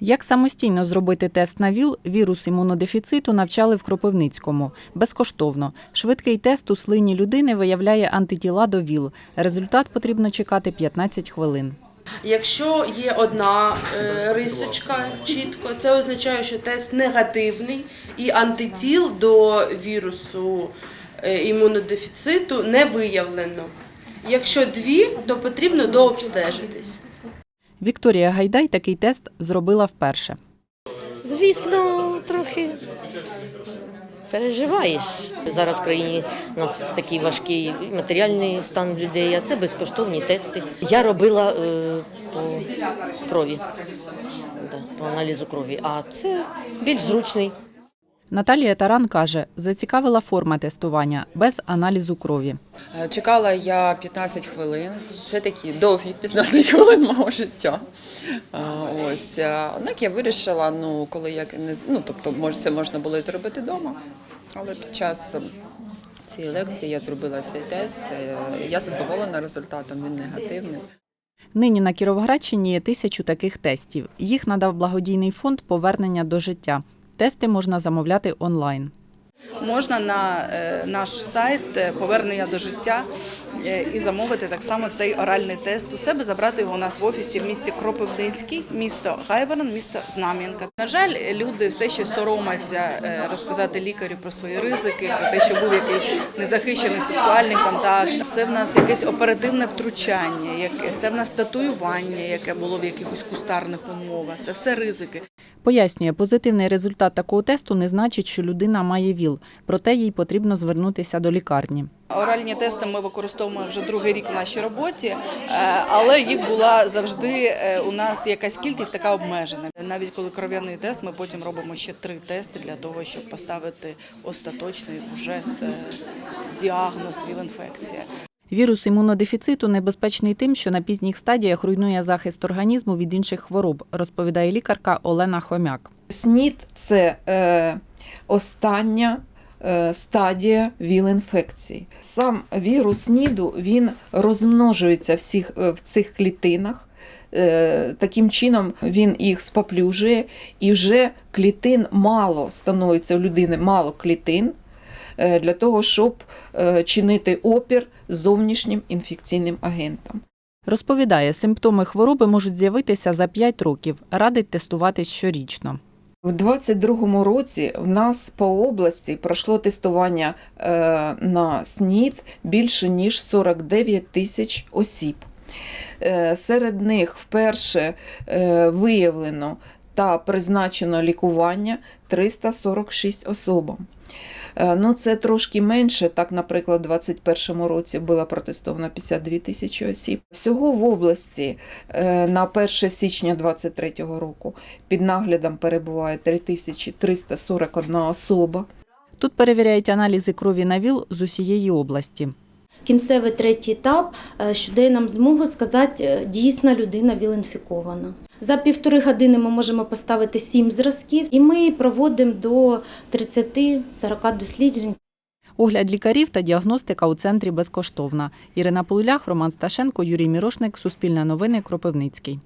Як самостійно зробити тест на ВІЛ, вірус імунодефіциту навчали в Кропивницькому. Безкоштовно. Швидкий тест у слині людини виявляє антитіла до ВІЛ. Результат потрібно чекати 15 хвилин. Якщо є одна е, рисочка чітко, це означає, що тест негативний і антитіл до вірусу е, імунодефіциту не виявлено. Якщо дві, то потрібно дообстежитись. Вікторія Гайдай такий тест зробила вперше. Звісно, трохи переживаєш. Зараз в країні у нас такий важкий матеріальний стан людей, а це безкоштовні тести. Я робила е, по крові, по аналізу крові, а це більш зручний. Наталія Таран каже, зацікавила форма тестування без аналізу крові. Е, Чекала я 15 хвилин. Це такі довгі 15 хвилин мого життя. Е, Ось е, однак я вирішила, ну коли як не ну, тобто, може, це можна було зробити вдома. Але під час е, цієї лекції я зробила цей тест. Я задоволена результатом. Він негативний. Нині на Кіровоградщині є тисячу таких тестів. Їх надав благодійний фонд повернення до життя. Тести можна замовляти онлайн. можна на е, наш сайт е, повернення до життя е, і замовити так само цей оральний тест у себе, забрати його у нас в офісі в місті Кропивницький, місто Гайворон, місто Знам'янка. На жаль, люди все ще соромляться е, розказати лікарю про свої ризики, про те, що був якийсь незахищений сексуальний контакт. Це в нас якесь оперативне втручання, це в нас татуювання, яке було в якихось кустарних умовах. Це все ризики. Пояснює, позитивний результат такого тесту не значить, що людина має ВІЛ, проте їй потрібно звернутися до лікарні. Оральні тести ми використовуємо вже другий рік в нашій роботі, е, але їх була завжди е, у нас якась кількість така обмежена. Навіть коли кров'яний тест, ми потім робимо ще три тести для того, щоб поставити остаточний вже е, діагноз ВІЛ-інфекція. Вірус імунодефіциту небезпечний тим, що на пізніх стадіях руйнує захист організму від інших хвороб, розповідає лікарка Олена Хомяк. СНІД це е, остання е, стадія ВІЛ-інфекції. Сам вірус СНІДу він розмножується всіх, е, в цих клітинах. Е, Таким чином він їх споплюжує, і вже клітин мало становиться у людини мало клітин для того, щоб е, чинити опір зовнішнім інфекційним агентам. Розповідає, симптоми хвороби можуть з'явитися за 5 років. Радить тестуватись щорічно. В 22-му році в нас по області пройшло тестування е, на СНІД більше ніж 49 тисяч осіб. Е, серед них вперше е, виявлено та призначено лікування 346 особам. Е, Ну, це трошки менше. Так, наприклад, у 2021 році було протестовано 52 тисячі осіб. Всього в області е, на 1 січня 2023 року під наглядом перебуває 3341 особа. Тут перевіряють аналізи крові на ВІЛ з усієї області. Кінцевий третій етап, е, що дає нам змогу сказати, дійсно людина ВІЛ-інфікована. За півтори години ми можемо поставити сім зразків, і ми проводимо до 30-40 досліджень. Огляд лікарів та діагностика у центрі безкоштовна. Ірина Полулях, Роман Сташенко, Юрій Мірошник, Суспільне новини, Кропивницький.